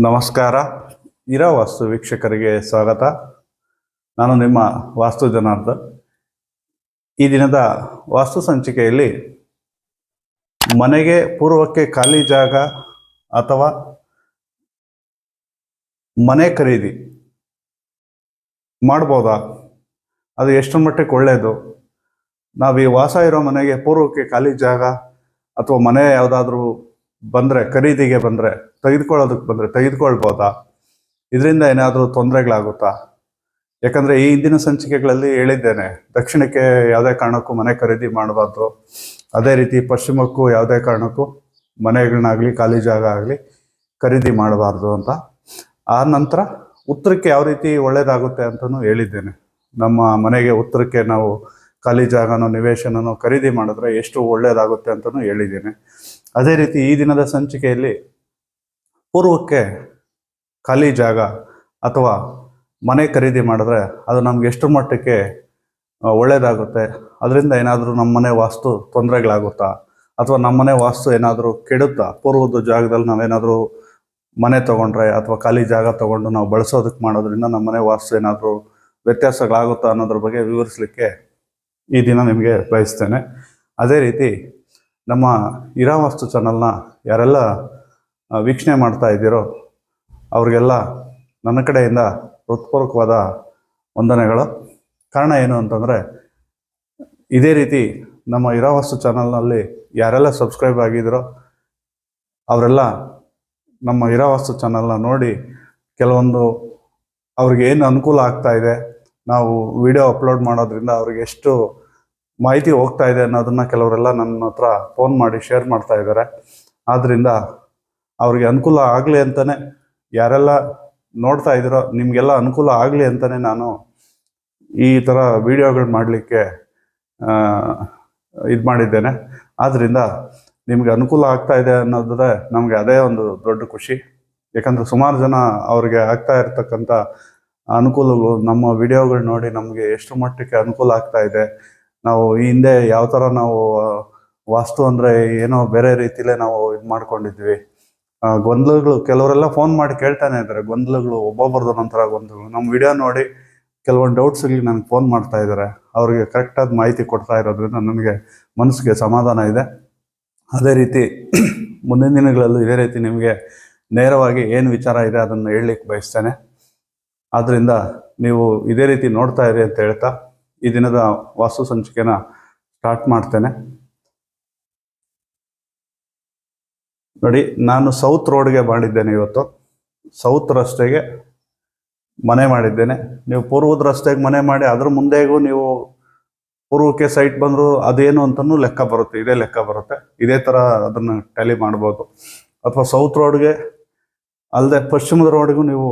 ನಮಸ್ಕಾರ. ಇರೋ ವಾಸ್ತು ವೀಕ್ಷಕರಿಗೆ ಸ್ವಾಗತ. ನಾನು ನಿಮ್ಮ ವಾಸ್ತು ಜನಾರ್ದನ್. ಈ ದಿನದ ವಾಸ್ತು ಸಂಚಿಕೆಯಲ್ಲಿ ಮನೆಗೆ ಪೂರ್ವಕ್ಕೆ ಖಾಲಿ ಜಾಗ ಅಥವಾ ಮನೆ ಖರೀದಿ ಮಾಡ್ಬೋದಾ? ಅದು ಎಷ್ಟರ ಮಟ್ಟಕ್ಕೆ ಒಳ್ಳೆಯದು? ನಾವು ಈ ವಾಸ ಇರೋ ಮನೆಗೆ ಪೂರ್ವಕ್ಕೆ ಖಾಲಿ ಜಾಗ ಅಥವಾ ಮನೆ ಯಾವುದಾದ್ರೂ ಬಂದರೆ, ಖರೀದಿಗೆ ಬಂದರೆ, ತೆಗೆದುಕೊಳ್ಳೋದಕ್ಕೆ ಬಂದರೆ ತೆಗೆದುಕೊಳ್ಬೋದಾ? ಇದರಿಂದ ಏನಾದರೂ ತೊಂದರೆಗಳಾಗುತ್ತಾ? ಯಾಕಂದರೆ ಈ ಹಿಂದಿನ ಸಂಚಿಕೆಗಳಲ್ಲಿ ಹೇಳಿದ್ದೇನೆ, ದಕ್ಷಿಣಕ್ಕೆ ಯಾವುದೇ ಕಾರಣಕ್ಕೂ ಮನೆ ಖರೀದಿ ಮಾಡಬಾರ್ದು. ಅದೇ ರೀತಿ ಪಶ್ಚಿಮಕ್ಕೂ ಯಾವುದೇ ಕಾರಣಕ್ಕೂ ಮನೆಗಳನ್ನಾಗಲಿ, ಖಾಲಿ ಜಾಗ ಆಗಲಿ ಖರೀದಿ ಮಾಡಬಾರ್ದು ಅಂತ. ಆ ನಂತರ ಉತ್ತರಕ್ಕೆ ಯಾವ ರೀತಿ ಒಳ್ಳೆಯದಾಗುತ್ತೆ ಅಂತಲೂ ಹೇಳಿದ್ದೇನೆ. ನಮ್ಮ ಮನೆಗೆ ಉತ್ತರಕ್ಕೆ ನಾವು ಖಾಲಿ ಜಾಗನೋ ನಿವೇಶನನೋ ಖರೀದಿ ಮಾಡಿದ್ರೆ ಎಷ್ಟು ಒಳ್ಳೆಯದಾಗುತ್ತೆ ಅಂತಲೂ ಹೇಳಿದ್ದೇನೆ. ಅದೇ ರೀತಿ ಈ ದಿನದ ಸಂಚಿಕೆಯಲ್ಲಿ ಪೂರ್ವಕ್ಕೆ ಖಾಲಿ ಜಾಗ ಅಥವಾ ಮನೆ ಖರೀದಿ ಮಾಡಿದ್ರೆ ಅದು ನಮ್ಗೆ ಎಷ್ಟು ಮಟ್ಟಕ್ಕೆ ಒಳ್ಳೆಯದಾಗುತ್ತೆ ಅದರಿಂದ ಏನಾದರೂ ನಮ್ಮ ಮನೆ ವಾಸ್ತು ತೊಂದರೆಗಳಾಗುತ್ತಾ? ಅಥವಾ ನಮ್ಮ ಮನೆ ವಾಸ್ತು ಏನಾದರೂ ಕೆಡುತ್ತಾ? ಪೂರ್ವದ ಜಾಗದಲ್ಲಿ ನಾವೇನಾದರೂ ಮನೆ ತೊಗೊಂಡ್ರೆ ಅಥವಾ ಖಾಲಿ ಜಾಗ ತೊಗೊಂಡು ನಾವು ಬಳಸೋದಕ್ಕೆ ಮಾಡೋದ್ರಿಂದ ನಮ್ಮ ಮನೆ ವಾಸ್ತು ಏನಾದರೂ ವ್ಯತ್ಯಾಸಗಳಾಗುತ್ತಾ ಅನ್ನೋದ್ರ ಬಗ್ಗೆ ವಿವರಿಸಲಿಕ್ಕೆ ಈ ದಿನ ನಿಮಗೆ ಬಯಸ್ತೇನೆ. ಅದೇ ರೀತಿ ನಮ್ಮ ಇರಾವಾಸ್ತು ಚಾನಲ್ನ ಯಾರೆಲ್ಲ ವೀಕ್ಷಣೆ ಮಾಡ್ತಾ ಇದ್ದೀರೋ, ಅವ್ರಿಗೆಲ್ಲ ನನ್ನ ಕಡೆಯಿಂದ ಹೃತ್ಪೂರ್ವಕವಾದ ವಂದನೆಗಳು. ಕಾರಣ ಏನು ಅಂತಂದರೆ, ಇದೇ ರೀತಿ ನಮ್ಮ ಇರಾವಾಸ್ತು ಚಾನಲ್ನಲ್ಲಿ ಯಾರೆಲ್ಲ ಸಬ್ಸ್ಕ್ರೈಬ್ ಆಗಿದ್ದೀರೋ, ಅವರೆಲ್ಲ ನಮ್ಮ ಇರಾವಾಸ್ತು ಚಾನಲ್ನ ನೋಡಿ ಕೆಲವೊಂದು ಅವ್ರಿಗೆ ಏನು ಅನುಕೂಲ ಆಗ್ತಾ ಇದೆ ನಾವು ವಿಡಿಯೋ ಅಪ್ಲೋಡ್ ಮಾಡೋದ್ರಿಂದ ಅವ್ರಿಗೆ ಎಷ್ಟು ಮಾಹಿತಿ ಹೋಗ್ತಾ ಇದೆ ಅನ್ನೋದನ್ನ ಕೆಲವರೆಲ್ಲ ನನ್ನ ಹತ್ರ ಫೋನ್ ಮಾಡಿ ಶೇರ್ ಮಾಡ್ತಾ ಇದ್ದಾರೆ. ಆದ್ದರಿಂದ ಅವ್ರಿಗೆ ಅನುಕೂಲ ಆಗಲಿ ಅಂತಲೇ ಯಾರೆಲ್ಲ ನೋಡ್ತಾ ಇದ್ದೀರೋ ನಿಮಗೆಲ್ಲ ಅನುಕೂಲ ಆಗಲಿ ಅಂತಲೇ ನಾನು ಈ ಥರ ವಿಡಿಯೋಗಳು ಮಾಡಲಿಕ್ಕೆ ಇದು ಮಾಡಿದ್ದೇನೆ. ಆದ್ದರಿಂದ ನಿಮಗೆ ಅನುಕೂಲ ಆಗ್ತಾ ಇದೆ ಅನ್ನೋದ್ರೆ ನಮಗೆ ಅದೇ ಒಂದು ದೊಡ್ಡ ಖುಷಿ. ಯಾಕಂದರೆ ಸುಮಾರು ಜನ ಅವ್ರಿಗೆ ಆಗ್ತಾ ಇರ್ತಕ್ಕಂಥ ಅನುಕೂಲಗಳು, ನಮ್ಮ ವಿಡಿಯೋಗಳು ನೋಡಿ ನಮಗೆ ಎಷ್ಟು ಮಟ್ಟಕ್ಕೆ ಅನುಕೂಲ ಆಗ್ತಾ ಇದೆ. ನಾವು ಈ ಹಿಂದೆ ಯಾವ ಥರ ನಾವು ವಾಸ್ತು ಅಂದರೆ ಏನೋ ಬೇರೆ ರೀತಿಲೇ ನಾವು ಇದು ಮಾಡ್ಕೊಂಡಿದ್ವಿ. ಗೊಂದಲಗಳು, ಕೆಲವರೆಲ್ಲ ಫೋನ್ ಮಾಡಿ ಕೇಳ್ತಾನೆ ಇದ್ದಾರೆ. ಗೊಂದಲಗಳು ಒಬ್ಬೊಬ್ಬರದ್ದು ನಂತರ ಗೊಂದಲಗಳು. ನಮ್ಮ ವಿಡಿಯೋ ನೋಡಿ ಕೆಲವೊಂದು ಡೌಟ್ಸ್ಗೆ ನನಗೆ ಫೋನ್ ಮಾಡ್ತಾ ಇದ್ದಾರೆ. ಅವರಿಗೆ ಕರೆಕ್ಟಾದ ಮಾಹಿತಿ ಕೊಡ್ತಾ ಇರೋದ್ರಿಂದ ನನಗೆ ಮನಸ್ಸಿಗೆ ಸಮಾಧಾನ ಇದೆ. ಅದೇ ರೀತಿ ಮುಂದಿನ ದಿನಗಳಲ್ಲೂ ಇದೇ ರೀತಿ ನಿಮಗೆ ನೇರವಾಗಿ ಏನು ವಿಚಾರ ಇದೆ ಅದನ್ನು ಹೇಳಲಿಕ್ಕೆ ಬಯಸ್ತೇನೆ. ಆದ್ದರಿಂದ ನೀವು ಇದೇ ರೀತಿ ನೋಡ್ತಾ ಇರಿ ಅಂತ ಹೇಳ್ತಾ ಈ ದಿನದ ವಾಸ್ತು ಸಂಚಿಕೆನ ಸ್ಟಾರ್ಟ್ ಮಾಡ್ತೇನೆ. ನೋಡಿ, ನಾನು ಸೌತ್ ರೋಡ್ಗೆ ಮಾಡಿದ್ದೇನೆ ಇವತ್ತು. ಸೌತ್ ರಸ್ತೆಗೆ ಮನೆ ಮಾಡಿದ್ದೇನೆ. ನೀವು ಪೂರ್ವದ ರಸ್ತೆಗೆ ಮನೆ ಮಾಡಿ, ಅದ್ರ ಮುಂದೆಗೂ ನೀವು ಪೂರ್ವಕ್ಕೆ ಸೈಟ್ ಬಂದರೂ ಅದೇನು ಅಂತಲೂ ಲೆಕ್ಕ ಬರುತ್ತೆ, ಇದೇ ಲೆಕ್ಕ ಬರುತ್ತೆ. ಇದೇ ಥರ ಅದನ್ನು ಟ್ಯಾಲಿ ಮಾಡ್ಬೋದು. ಅಥವಾ ಸೌತ್ ರೋಡ್ಗೆ ಅಲ್ಲದೆ ಪಶ್ಚಿಮದ ರೋಡ್ಗೂ ನೀವು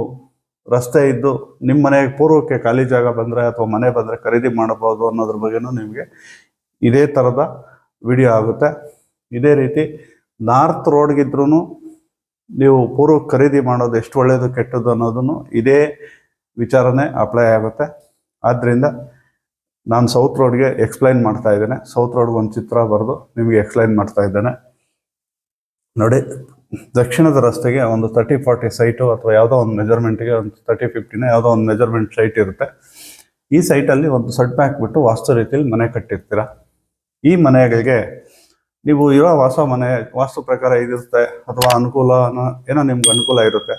ರಸ್ತೆ ಇದ್ದು ನಿಮ್ಮ ಮನೆಗೆ ಪೂರ್ವಕ್ಕೆ ಖಾಲಿ ಜಾಗ ಬಂದರೆ ಅಥವಾ ಮನೆ ಬಂದರೆ ಖರೀದಿ ಮಾಡಬಹುದು ಅನ್ನೋದ್ರ ಬಗ್ಗೆನೂ ನಿಮಗೆ ಇದೇ ಥರದ ವಿಡಿಯೋ ಆಗುತ್ತೆ. ಇದೇ ರೀತಿ ನಾರ್ತ್ ರೋಡ್ಗಿದ್ರೂ ನೀವು ಪೂರ್ವಕ್ಕೆ ಖರೀದಿ ಮಾಡೋದು ಎಷ್ಟು ಒಳ್ಳೆಯದು ಕೆಟ್ಟದ್ದು ಅನ್ನೋದನ್ನು ಇದೇ ವಿಚಾರನೇ ಅಪ್ಲೈ ಆಗುತ್ತೆ. ಆದ್ದರಿಂದ ನಾನು ಸೌತ್ ರೋಡ್ಗೆ ಎಕ್ಸ್ಪ್ಲೈನ್ ಮಾಡ್ತಾ ಇದ್ದೇನೆ. ಸೌತ್ ರೋಡ್ಗೆ ಒಂದು ಚಿತ್ರ ಬರೆದು ನಿಮಗೆ ಎಕ್ಸ್ಪ್ಲೈನ್ ಮಾಡ್ತಾ ಇದ್ದೇನೆ. ನೋಡಿ ದಕ್ಷಿಣದ ರಸ್ತೆಗೆ ಒಂದು ತರ್ಟಿ ಫಾರ್ಟಿ ಸೈಟು ಅಥವಾ ಯಾವುದೋ ಒಂದು ಮೆಜರ್ಮೆಂಟ್ಗೆ ಒಂದು ತರ್ಟಿ ಫಿಫ್ಟಿನ ಯಾವುದೋ ಒಂದು ಮೆಜರ್ಮೆಂಟ್ ಸೈಟ್ ಇರುತ್ತೆ. ಈ ಸೈಟಲ್ಲಿ ಒಂದು ಸೆಟ್ ಬ್ಯಾಕ್ ಬಿಟ್ಟು ವಾಸ್ತು ರೀತಿಯಲ್ಲಿ ಮನೆ ಕಟ್ಟಿರ್ತೀರ. ಈ ಮನೆಗಳಿಗೆ ನೀವು ಇರೋ ವಾಸ ಮನೆ, ವಾಸ್ತು ಪ್ರಕಾರ ಇದಿರುತ್ತೆ ಅಥವಾ ಅನುಕೂಲ ಏನೋ ನಿಮ್ಗೆ ಅನುಕೂಲ ಇರುತ್ತೆ.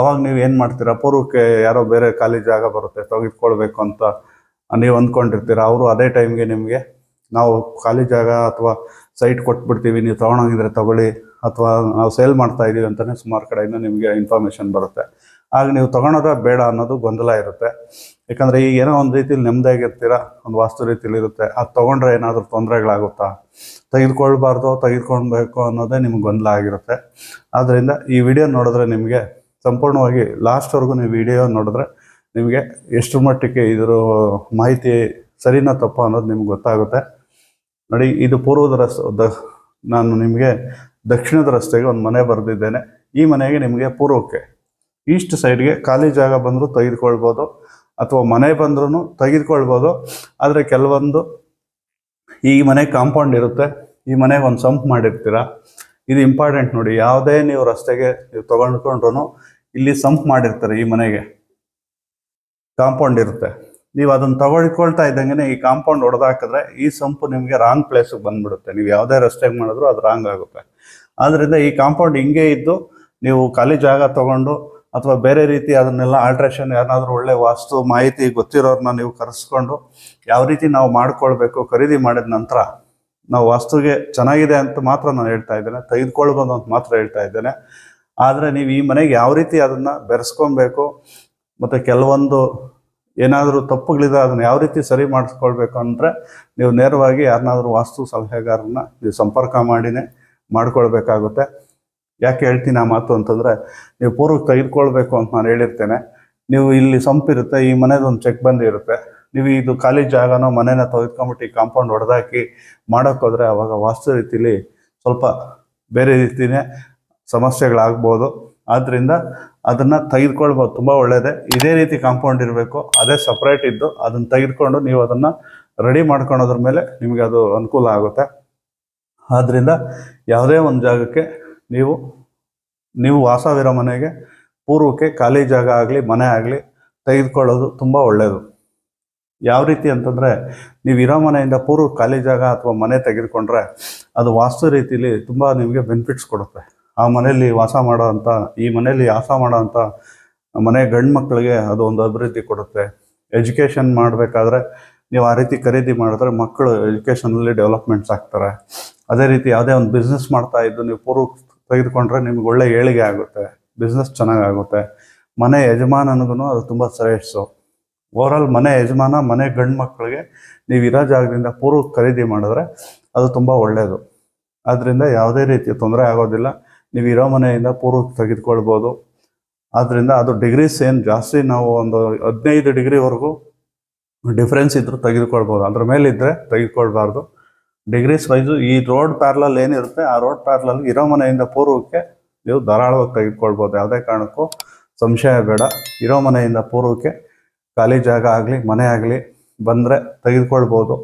ಅವಾಗ ನೀವು ಏನು ಮಾಡ್ತೀರಾ? ಪೂರ್ವಕ್ಕೆ ಯಾರೋ ಬೇರೆ ಖಾಲಿ ಜಾಗ ಬರುತ್ತೆ, ತೆಗೆದುಕೊಳ್ಬೇಕು ಅಂತ ನೀವು ಅಂದ್ಕೊಂಡಿರ್ತೀರ. ಅವರು ಅದೇ ಟೈಮ್ಗೆ ನಿಮಗೆ ನಾವು ಖಾಲಿ ಜಾಗ ಅಥವಾ ಸೈಟ್ ಕೊಟ್ಬಿಡ್ತೀವಿ, ನೀವು ತೊಗೊಂಡೋಗಿದ್ರೆ ತಗೊಳ್ಳಿ ಅಥವಾ ನಾವು ಸೇಲ್ ಮಾಡ್ತಾ ಇದ್ದೀವಿ ಅಂತಲೇ ಸುಮಾರು ಕಡೆಯಿಂದ ನಿಮಗೆ ಇನ್ಫಾರ್ಮೇಷನ್ ಬರುತ್ತೆ. ಆಗ ನೀವು ತೊಗೊಳೋದ ಬೇಡ ಅನ್ನೋದು ಗೊಂದಲ ಇರುತ್ತೆ. ಯಾಕಂದರೆ ಈಗ ಏನೋ ಒಂದು ರೀತಿಲಿ ನೆಮ್ಮದಿಯಾಗಿರ್ತೀರ, ಒಂದು ವಾಸ್ತು ರೀತಿಲಿ ಇರುತ್ತೆ. ಅದು ತೊಗೊಂಡ್ರೆ ಏನಾದರೂ ತೊಂದರೆಗಳಾಗುತ್ತಾ? ತೆಗೆದುಕೊಳ್ಬಾರ್ದು, ತೆಗೆದುಕೊಳ್ಬೇಕು ಅನ್ನೋದೇ ನಿಮ್ಗೆ ಗೊಂದಲ ಆಗಿರುತ್ತೆ. ಆದ್ದರಿಂದ ಈ ವಿಡಿಯೋ ನೋಡಿದ್ರೆ ನಿಮಗೆ ಸಂಪೂರ್ಣವಾಗಿ ಲಾಸ್ಟ್ವರೆಗೂ ನೀವು ವಿಡಿಯೋ ನೋಡಿದ್ರೆ ನಿಮಗೆ ಎಷ್ಟು ಮಟ್ಟಿಗೆ ಇದರ ಮಾಹಿತಿ ಸರಿನಾ ತಪ್ಪು ಅನ್ನೋದು ನಿಮ್ಗೆ ಗೊತ್ತಾಗುತ್ತೆ. ನೋಡಿ, ಇದು ಪೂರ್ವದ ನಾನು ನಿಮಗೆ ದಕ್ಷಿಣದ ರಸ್ತೆಗೆ ಒಂದು ಮನೆ ಬರೆದಿದ್ದೇನೆ. ಈ ಮನೆಗೆ ನಿಮಗೆ ಪೂರ್ವಕ್ಕೆ ಈಸ್ಟ್ ಸೈಡ್ಗೆ ಖಾಲಿ ಜಾಗ ಬಂದರೂ ತೆಗೆದುಕೊಳ್ಬೋದು ಅಥವಾ ಮನೆ ಬಂದ್ರೂ ತೆಗೆದುಕೊಳ್ಬೋದು. ಆದರೆ ಕೆಲವೊಂದು ಈ ಮನೆ ಕಾಂಪೌಂಡ್ ಇರುತ್ತೆ. ಈ ಮನೆಗೆ ಒಂದು ಸಂಪ್ ಮಾಡಿರ್ತೀರ? ಇದು ಇಂಪಾರ್ಟೆಂಟ್ ನೋಡಿ. ಯಾವುದೇ ನೀವು ರಸ್ತೆಗೆ ನೀವು ತೊಗೊಂಡ್ಕೊಂಡ್ರು ಇಲ್ಲಿ ಸಂಪ್ ಮಾಡಿರ್ತಾರೆ ಈ ಮನೆಗೆ. ಕಾಂಪೌಂಡ್ ಇರುತ್ತೆ. ನೀವು ಅದನ್ನು ತಗೊಳ್ಕೊಳ್ತಾ ಇದ್ದಂಗೆ ಈ ಕಾಂಪೌಂಡ್ ಹೊಡೆದಾಕಿದ್ರೆ ಈ ಸಂಪು ನಿಮಗೆ ರಾಂಗ್ ಪ್ಲೇಸಿಗೆ ಬಂದ್ಬಿಡುತ್ತೆ. ನೀವು ಯಾವುದೇ ರಸ್ತೆಗೆ ಮಾಡಿದ್ರು ಅದು ರಾಂಗ್ ಆಗುತ್ತೆ. ಆದ್ರಿಂದ ಈ ಕಾಂಪೌಂಡ್ ಹಿಂಗೆ ಇದ್ದು ನೀವು ಖಾಲಿ ಜಾಗ ತಗೊಂಡು ಅಥವಾ ಬೇರೆ ರೀತಿ ಅದನ್ನೆಲ್ಲ ಆಲ್ಟ್ರೇಷನ್ ಏನಾದರೂ ಒಳ್ಳೆ ವಾಸ್ತು ಮಾಹಿತಿ ಗೊತ್ತಿರೋರನ್ನ ನೀವು ಕರೆಸ್ಕೊಂಡು ಯಾವ ರೀತಿ ನಾವು ಮಾಡ್ಕೊಳ್ಬೇಕು, ಖರೀದಿ ಮಾಡಿದ ನಂತರ ನಾವು ವಾಸ್ತುಗೆ ಚೆನ್ನಾಗಿದೆ ಅಂತ ಮಾತ್ರ ನಾನು ಹೇಳ್ತಾ ಇದ್ದೇನೆ, ತೆಗೆದುಕೊಳ್ಬೋದು ಅಂತ ಮಾತ್ರ ಹೇಳ್ತಾ ಇದ್ದೇನೆ. ಆದರೆ ನೀವು ಈ ಮನೆಗೆ ಯಾವ ರೀತಿ ಅದನ್ನು ಬೆರೆಸ್ಕೊಬೇಕು ಮತ್ತು ಕೆಲವೊಂದು ಏನಾದರೂ ತಪ್ಪುಗಳಿದೆ ಅದನ್ನು ಯಾವ ರೀತಿ ಸರಿ ಮಾಡಿಸ್ಕೊಳ್ಬೇಕು ಅಂದರೆ ನೀವು ನೇರವಾಗಿ ಯಾರನ್ನಾದರೂ ವಾಸ್ತು ಸಲಹೆಗಾರನ್ನ ನೀವು ಸಂಪರ್ಕ ಮಾಡಿನೇ ಮಾಡ್ಕೊಳ್ಬೇಕಾಗುತ್ತೆ. ಯಾಕೆ ಹೇಳ್ತೀನಿ ಆ ಮಾತು ಅಂತಂದರೆ, ನೀವು ಪೂರ್ವಕ್ಕೆ ತೆಗೆದುಕೊಳ್ಬೇಕು ಅಂತ ನಾನು ಹೇಳಿರ್ತೇನೆ. ನೀವು ಇಲ್ಲಿ ಸಂಪಿರುತ್ತೆ ಈ ಮನೆದೊಂದು ಚೆಕ್ ಬಂದಿರುತ್ತೆ. ನೀವು ಇದು ಖಾಲಿ ಜಾಗನೋ ಮನೇನ ತೆಗೆದುಕೊಂಬಿಟ್ಟು ಈ ಕಾಂಪೌಂಡ್ ಹೊಡೆದಾಕಿ ಮಾಡೋಕ್ಕೋದ್ರೆ ಅವಾಗ ವಾಸ್ತು ರೀತಿಲಿ ಸ್ವಲ್ಪ ಬೇರೆ ರೀತಿಯೇ ಸಮಸ್ಯೆಗಳಾಗ್ಬೋದು. ಆದ್ದರಿಂದ ಅದನ್ನು ತೆಗೆದುಕೊಳ್ಬೋದು, ತುಂಬ ಒಳ್ಳೆಯದೇ ಇದೇ ರೀತಿ ಕಾಂಪೌಂಡ್ ಇರಬೇಕು, ಅದೇ ಸಪ್ರೇಟ್ ಇದ್ದು ಅದನ್ನ ತೆಗೆದುಕೊಂಡು ನೀವು ಅದನ್ನು ರೆಡಿ ಮಾಡ್ಕೊಳೋದ್ರ ಮೇಲೆ ನಿಮಗೆ ಅದು ಅನುಕೂಲ ಆಗುತ್ತೆ. ಆದ್ದರಿಂದ ಯಾವುದೇ ಒಂದು ಜಾಗಕ್ಕೆ ನೀವು ನೀವು ವಾಸವಿರೋ ಮನೆಗೆ ಪೂರ್ವಕ್ಕೆ ಖಾಲಿ ಜಾಗ ಆಗಲಿ, ಮನೆ ಆಗಲಿ ತೆಗೆದುಕೊಳ್ಳೋದು ತುಂಬ ಒಳ್ಳೆಯದು ಯಾವ ರೀತಿ ಅಂತಂದರೆ ನೀವು ಇರೋ ಮನೆಯಿಂದ ಪೂರ್ವ ಖಾಲಿ ಜಾಗ ಅಥವಾ ಮನೆ ತೆಗೆದುಕೊಂಡ್ರೆ ಅದು ವಾಸ್ತು ರೀತಿಯಲ್ಲಿ ತುಂಬ ನಿಮಗೆ ಬೆನಿಫಿಟ್ಸ್ ಕೊಡುತ್ತೆ. ಆ ಮನೆಯಲ್ಲಿ ವಾಸ ಮಾಡೋ ಅಂಥ ಈ ಮನೆಯಲ್ಲಿ ವಾಸ ಮಾಡೋ ಅಂಥ ಮನೆ ಗಂಡು ಮಕ್ಕಳಿಗೆ ಅದು ಒಂದು ಅಭಿವೃದ್ಧಿ ಕೊಡುತ್ತೆ. ಎಜುಕೇಷನ್ ಮಾಡಬೇಕಾದ್ರೆ ನೀವು ಆ ರೀತಿ ಖರೀದಿ ಮಾಡಿದ್ರೆ ಮಕ್ಕಳು ಎಜುಕೇಷನಲ್ಲಿ ಡೆವಲಪ್ಮೆಂಟ್ಸ್ ಆಗ್ತಾರೆ. ಅದೇ ರೀತಿ ಯಾವುದೇ ಒಂದು ಬಿಸ್ನೆಸ್ ಮಾಡ್ತಾ ಇದ್ದು ನೀವು ಪೂರ್ವ ತೆಗೆದುಕೊಂಡ್ರೆ ನಿಮ್ಗೆ ಒಳ್ಳೆ ಏಳಿಗೆ ಆಗುತ್ತೆ. ಬಿಸ್ನೆಸ್ ಚೆನ್ನಾಗಾಗುತ್ತೆ ಮನೆ ಯಜಮಾನನಿಗೂ ಅದು ತುಂಬ ಶ್ರೇಯಸ್ಸು ಓವರಾಲ್ ಮನೆ ಯಜಮಾನ, ಮನೆ ಗಂಡು ಮಕ್ಕಳಿಗೆ ನೀವು ಇರೋ ಜಾಗದಿಂದ ಪೂರ್ವ ಖರೀದಿ ಮಾಡಿದ್ರೆ ಅದು ತುಂಬ ಒಳ್ಳೆಯದು ಆದ್ದರಿಂದ ಯಾವುದೇ ರೀತಿಯ ತೊಂದರೆ ಆಗೋದಿಲ್ಲ. ನೀವು ಇರೋ ಮನೆಯಿಂದ ಪೂರ್ವ ತೆಗೆದುಕೊಳ್ಬೋದು. ಆದ್ದರಿಂದ ಅದು ಡಿಗ್ರೀಸ್ ಏನು ಜಾಸ್ತಿ ನಾವು ಒಂದು ಹದಿನೈದು ಡಿಗ್ರಿವರೆಗೂ ಡಿಫ್ರೆನ್ಸ್ ಇದ್ರೂ ತೆಗೆದುಕೊಳ್ಬೋದು. ಅದ್ರ ಮೇಲಿದ್ದರೆ ತೆಗೆದುಕೊಳ್ಬಾರ್ದು. ಡಿಗ್ರೀಸ್ ವೈಸು ಈ ರೋಡ್ ಪ್ಯಾರ್ಲಲ್ ಏನಿರುತ್ತೆ, ಆ ರೋಡ್ ಪ್ಯಾರ್ಲಲ್ ಇರೋ ಮನೆಯಿಂದ ಪೂರ್ವಕ್ಕೆ ನೀವು ಧಾರಾಳವಾಗಿ ತೆಗೆದುಕೊಳ್ಬೋದು. ಯಾವುದೇ ಕಾರಣಕ್ಕೂ ಸಂಶಯ ಬೇಡ. ಇರೋ ಮನೆಯಿಂದ ಪೂರ್ವಕ್ಕೆ ಖಾಲಿ ಜಾಗ ಆಗಲಿ, ಮನೆ ಆಗಲಿ ಬಂದರೆ ತೆಗೆದುಕೊಳ್ಬೋದು.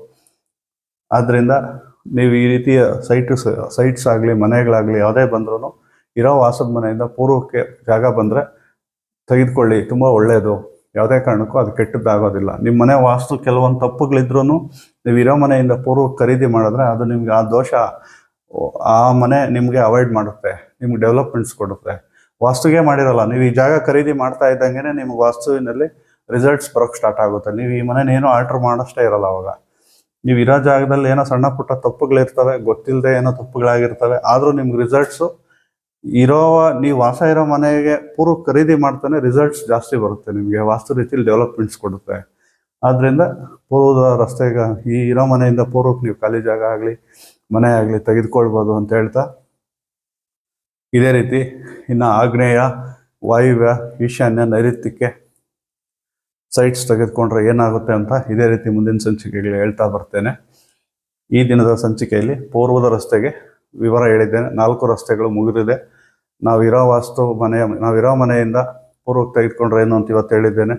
ಆದ್ದರಿಂದ ನೀವು ಈ ರೀತಿಯ ಸೈಟ್ಸ್ ಸೈಟ್ಸ್ ಆಗಲಿ, ಮನೆಗಳಾಗಲಿ ಯಾವುದೇ ಬಂದ್ರೂ ಇರೋ ವಾಸದ ಮನೆಯಿಂದ ಪೂರ್ವಕ್ಕೆ ಜಾಗ ಬಂದರೆ ತೆಗೆದುಕೊಳ್ಳಿ. ತುಂಬ ಒಳ್ಳೆಯದು. ಯಾವುದೇ ಕಾರಣಕ್ಕೂ ಅದು ಕೆಟ್ಟದ್ದಾಗೋದಿಲ್ಲ. ನಿಮ್ಮ ಮನೆ ವಾಸ್ತು ಕೆಲವೊಂದು ತಪ್ಪುಗಳಿದ್ರೂ ನೀವು ಇರೋ ಮನೆಯಿಂದ ಪೂರ್ವ ಖರೀದಿ ಮಾಡಿದ್ರೆ ಅದು ನಿಮ್ಗೆ ಆ ದೋಷ ಆ ಮನೆ ನಿಮಗೆ ಅವಾಯ್ಡ್ ಮಾಡುತ್ತೆ, ನಿಮ್ಗೆ ಡೆವಲಪ್ಮೆಂಟ್ಸ್ ಕೊಡುತ್ತೆ. ವಾಸ್ತುಗೆ ಮಾಡಿರಲ್ಲ, ನೀವು ಈ ಜಾಗ ಖರೀದಿ ಮಾಡ್ತಾ ಇದ್ದಂಗೆ ನಿಮ್ಗೆ ವಾಸ್ತುವಿನಲ್ಲಿ ರಿಸಲ್ಟ್ಸ್ ಬರೋಕ್ಕೆ ಸ್ಟಾರ್ಟ್ ಆಗುತ್ತೆ. ನೀವು ಈ ಮನೇನ ಏನೋ ಆಲ್ಟ್ರ್ ಮಾಡೋಷ್ಟೇ ಇರಲ್ಲ ಅವಾಗ. ನೀವು ಇರೋ ಜಾಗದಲ್ಲಿ ಏನೋ ಸಣ್ಣ ಪುಟ್ಟ ತಪ್ಪುಗಳಿರ್ತವೆ ಗೊತ್ತಿಲ್ಲದೆ ಏನೋ ತಪ್ಪುಗಳಾಗಿರ್ತವೆ, ಆದರೂ ನಿಮ್ಗೆ ರಿಸಲ್ಟ್ಸು ಇರೋ, ನೀವು ವಾಸ ಇರೋ ಮನೆಗೆ ಪೂರ್ವ ಖರೀದಿ ಮಾಡ್ತಾನೆ ರಿಸಲ್ಟ್ಸ್ ಜಾಸ್ತಿ ಬರುತ್ತೆ ನಿಮಗೆ, ವಾಸ್ತು ರೀತಿಯಲ್ಲಿ ಡೆವಲಪ್ಮೆಂಟ್ಸ್ ಕೊಡುತ್ತೆ. ಆದ್ದರಿಂದ ಪೂರ್ವದ ರಸ್ತೆಗೆ ಈ ಇರೋ ಮನೆಯಿಂದ ಪೂರ್ವಕ್ಕೆ ನೀವು ಖಾಲಿ ಜಾಗ ಆಗಲಿ, ಮನೆ ಆಗಲಿ ತೆಗೆದುಕೊಳ್ಬೋದು ಅಂತ ಹೇಳ್ತಾ, ಇದೇ ರೀತಿ ಇನ್ನು ಆಗ್ನೇಯ, ವಾಯುವ್ಯ, ಈಶಾನ್ಯ, ನೈಋತ್ಯಕ್ಕೆ ಸೈಟ್ಸ್ ತೆಗೆದುಕೊಂಡ್ರೆ ಏನಾಗುತ್ತೆ ಅಂತ ಇದೇ ರೀತಿ ಮುಂದಿನ ಸಂಚಿಕೆಗಳು ಹೇಳ್ತಾ ಬರ್ತೇನೆ. ಈ ದಿನದ ಸಂಚಿಕೆಯಲ್ಲಿ ಪೂರ್ವದ ರಸ್ತೆಗೆ ವಿವರ ಹೇಳಿದ್ದೇನೆ. ನಾಲ್ಕು ರಸ್ತೆಗಳು ಮುಗಿದಿದೆ. ನಾವಿರೋ ವಾಸ್ತು ಮನೆ ನಾವಿರೋ ಮನೆಯಿಂದ ಪೂರ್ವಕ್ಕೆ ತೆಗೆದುಕೊಂಡ್ರೆ ಏನು ಅಂತ ಇವತ್ತು ಹೇಳಿದ್ದೇನೆ.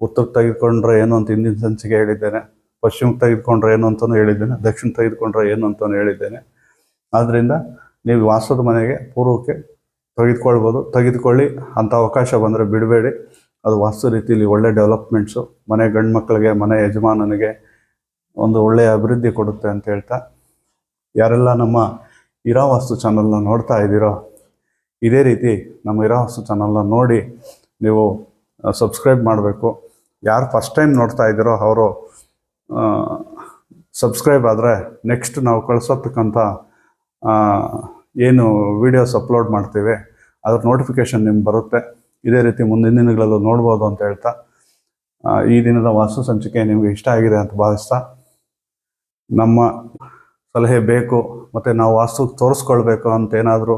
ಉತ್ತರಕ್ಕೆ ತೆಗೆದುಕೊಂಡ್ರೆ ಏನು ಅಂತ ಹಿಂದಿನ ಸಂಚಿಗೆ ಹೇಳಿದ್ದೇನೆ. ಪಶ್ಚಿಮಕ್ಕೆ ತೆಗೆದುಕೊಂಡ್ರೆ ಏನು ಅಂತಲೂ ಹೇಳಿದ್ದೇನೆ. ದಕ್ಷಿಣ ತೆಗೆದುಕೊಂಡ್ರೆ ಏನು ಅಂತಲೂ ಹೇಳಿದ್ದೇನೆ. ಆದ್ದರಿಂದ ನೀವು ವಾಸದ ಮನೆಗೆ ಪೂರ್ವಕ್ಕೆ ತೆಗೆದುಕೊಳ್ಬೋದು. ತೆಗೆದುಕೊಳ್ಳಿ. ಅಂಥ ಅವಕಾಶ ಬಂದರೆ ಬಿಡಬೇಡಿ. ಅದು ವಾಸ್ತು ರೀತಿಯಲ್ಲಿ ಒಳ್ಳೆ ಡೆವಲಪ್ಮೆಂಟ್ಸು, ಮನೆ ಗಂಡು ಮಕ್ಕಳಿಗೆ ಮನೆ ಯಜಮಾನನಿಗೆ ಒಂದು ಒಳ್ಳೆಯ ಅಭಿವೃದ್ಧಿ ಕೊಡುತ್ತೆ ಅಂತ ಹೇಳ್ತಾ, ಯಾರೆಲ್ಲ ನಮ್ಮ ಇರಾ ವಾಸ್ತು ಚಾನಲ್ನ ನೋಡ್ತಾ ಇದ್ದೀರೋ ಇದೇ ರೀತಿ ನಮ್ಮ ಇರೋ ವಾಸ್ತು ಚಾನಲ್ನ ನೋಡಿ ನೀವು ಸಬ್ಸ್ಕ್ರೈಬ್ ಮಾಡಬೇಕು. ಯಾರು ಫಸ್ಟ್ ಟೈಮ್ ನೋಡ್ತಾ ಇದ್ದೀರೋ ಅವರು ಸಬ್ಸ್ಕ್ರೈಬ್ ಆದರೆ ನೆಕ್ಸ್ಟ್ ನಾವು ಕಳಿಸೋತಕ್ಕಂಥ ಏನು ವಿಡಿಯೋಸ್ ಅಪ್ಲೋಡ್ ಮಾಡ್ತೀವಿ, ಅದ್ರ ನೋಟಿಫಿಕೇಷನ್ ನಿಮ್ಗೆ ಬರುತ್ತೆ. ಇದೇ ರೀತಿ ಮುಂದಿನ ದಿನಗಳಲ್ಲೂ ನೋಡ್ಬೋದು ಅಂತ ಹೇಳ್ತಾ ಈ ದಿನದ ವಾಸ್ತು ಸಂಚಿಕೆ ನಿಮಗೆ ಇಷ್ಟ ಆಗಿದೆ ಅಂತ ಭಾವಿಸ್ತಾ, ನಮ್ಮ ಸಲಹೆ ಬೇಕು, ಮತ್ತು ನಾವು ವಾಸ್ತು ತೋರಿಸ್ಕೊಳ್ಬೇಕು ಅಂತ ಏನಾದರೂ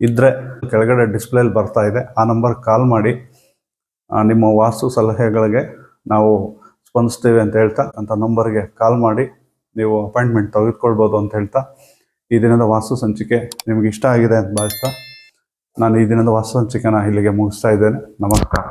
ಇದ್ದರೆ ಕೆಳಗಡೆ ಡಿಸ್ಪ್ಲೇಲಿ ಬರ್ತಾ ಇದೆ. ಆ ನಂಬರ್ ಕಾಲ್ ಮಾಡಿ. ನಿಮ್ಮ ವಾಸ್ತು ಸಲಹೆಗಳಿಗೆ ನಾವು ಸ್ಪಂದಿಸ್ತೀವಿ ಅಂತ ಹೇಳ್ತಾ, ಅಂತ ನಂಬರ್ಗೆ ಕಾಲ್ ಮಾಡಿ ನೀವು ಅಪಾಯಿಂಟ್ಮೆಂಟ್ ತೆಗೆದುಕೊಳ್ಬೋದು ಅಂತ ಹೇಳ್ತಾ, ಈ ದಿನದ ವಾಸ್ತು ಸಂಚಿಕೆ ನಿಮಗೆ ಇಷ್ಟ ಆಗಿದೆ ಅಂತ ಭಾವಿಸ್ತಾ, ನಾನು ಈ ದಿನದ ವಾಸ್ತು ಸಂಚಿಕೆನ ಇಲ್ಲಿಗೆ ಮುಗಿಸ್ತಾ ಇದ್ದೇನೆ. ನಮಸ್ಕಾರ.